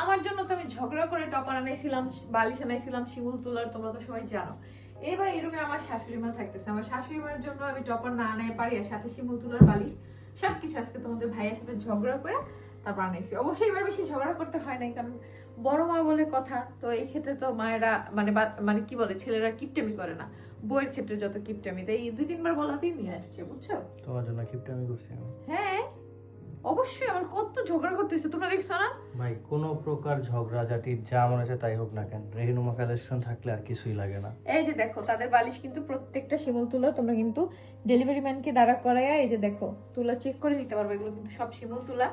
আমার জন্য তো আমি ঝগড়া করে টপার আনাইছিলাম বালিশ আনাইছিলাম শিমুল তোলার তোমরা তো সবাই জানো। এবার এই রুমে আমার শাশুড়ি মা থাকতেছে। আমার শাশুড়ি মার জন্য আমি টপার না আনাই পারি আর সাথে শিমুল তোলার বালিশ সবকিছু আজকে তোমাদের ভাইয়ের সাথে ঝগড়া করে তারপর আনাইছি। অবশ্যই এবার বেশি ঝগড়া করতে হয় নাই কারণ বড় মা বলে কথা তো এই ক্ষেত্রে তো মায়েরা মানে মানে কি বলে ছেলেরা কিপটেমি করে না। বইয়ের ক্ষেত্রে যত কিপটেমি তাই দুই তিনবার বলাতেই নিয়ে আসছে বুঝছ? তোমার জন্য কিপটা আমি। করছি হ্যাঁ অবশ্যই আমার কত ঝগড়া করতেছে তোমরা দেখছ না? ভাই কোনো প্রকার ঝগড়াঝাটি যা মনে আছে তাই হোক না কেন রেহিনুমা কালেকশন থাকলে আর কিছুই লাগে না। এই যে দেখো তাদের বালিশ কিন্তু প্রত্যেকটা শিমুল তুলা তোমরা কিন্তু ডেলিভারি ম্যানকে দাঁড়া করাইয়া এই যে দেখো তুলা চেক করে দিতে পারবে এগুলো কিন্তু সব শিমুল তুলা।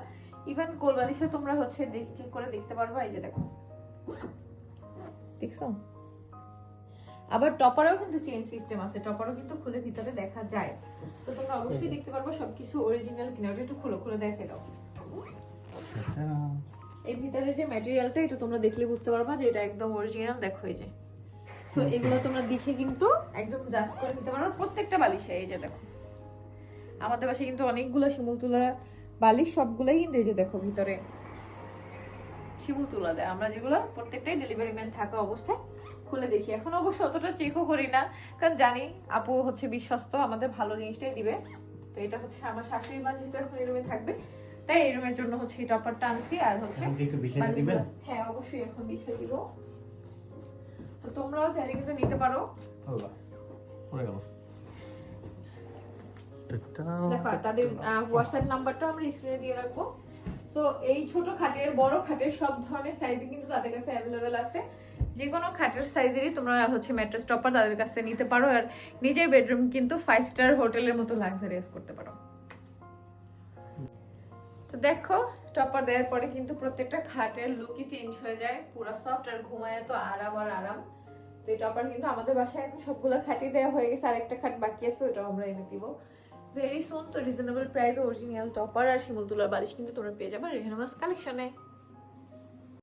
ইভেন কোল বালিশও তোমরা হচ্ছে চেক করে দেখতে পারবে এই যে দেখো। দেখছ? আবার টপারও কিন্তু চেঞ্জ সিস্টেম আছে টপারও কিন্তু খুলে ভিতরে দেখা যায়। তো তোমরা অবশ্যই দেখতে পারবে সবকিছু অরিজিনাল কিনা ওটা একটু খুলে খুলে দেখে দাও। এই ভিতরে যে ম্যাটেরিয়ালটা এটা তোমরা দেখলে বুঝতে পারবা যে এটা একদম অরিজিনাল দেখো এই যে। সো এগুলো তোমরা দেখে কিন্তু একদম জাস্ট করে নিতে পারো প্রত্যেকটা বালিশে এই যে দেখো। আমাদের পাশে কিন্তু অনেকগুলো শিমুল তুলা বালিশ সবগুলোই কিন্তু এই যে দেখো ভিতরে। শিমুল তুলা দেয়। আমরা যেগুলো প্রত্যেকটাই ডেলিভারি ম্যান থাকা অবস্থায় খুলে দেখি। এখন অবশ্য অতটা চেকও করি না কারণ জানি আপু হচ্ছে বিশ্বস্ত আমাদের ভালো জিনিসটাই দিবে। তো এটা হচ্ছে আমার শাশুড়ি মা যেহেতু এখন এই রুমে থাকবে তাই এই রুমের জন্য হচ্ছে এই টপারটা আনছি আর হচ্ছে হ্যাঁ অবশ্যই এখন বিষয় দিব। তো তোমরাও চাইলে কিন্তু নিতে পারো। পড়ে গেল। দেখো তাদের হোয়াটসঅ্যাপ নাম্বারটা আমরা স্ক্রিনে দিয়ে রাখব। তো এই ছোট খাটের, বড় খাটের সব ধরনের সাইজে কিন্তু তাদের কাছে অ্যাভেলেবেল আছে। যে কোনো খাটের সাইজেরই তোমরা হচ্ছে ম্যাট্রেস টপার তাদের কাছে নিতে পারো আর নিজের বেডরুম কিন্তু ফাইভ স্টার হোটেলের মতো লাক্সারিয়াস করতে পারো। তো দেখো টপার দেওয়ার পরে কিন্তু প্রত্যেকটা খাটের লুকই চেঞ্জ হয়ে যায়। পুরো সফট আর ঘুমায় তো আরাম আর আরাম। তো এই টপার কিন্তু আমাদের বাসায় এখন সবগুলো খাটই দেওয়া হয়ে গেছে আর একটা খাট বাকি আছে, ওটাও আমরা এনে দিব। ভেরি সুন তো রিজনেবল প্রাইস অরিজিনাল টপার আর শিমুল তুলার বালিশ কিন্তু তোমরা পেয়ে যাবে রেহানামাস কালেকশনে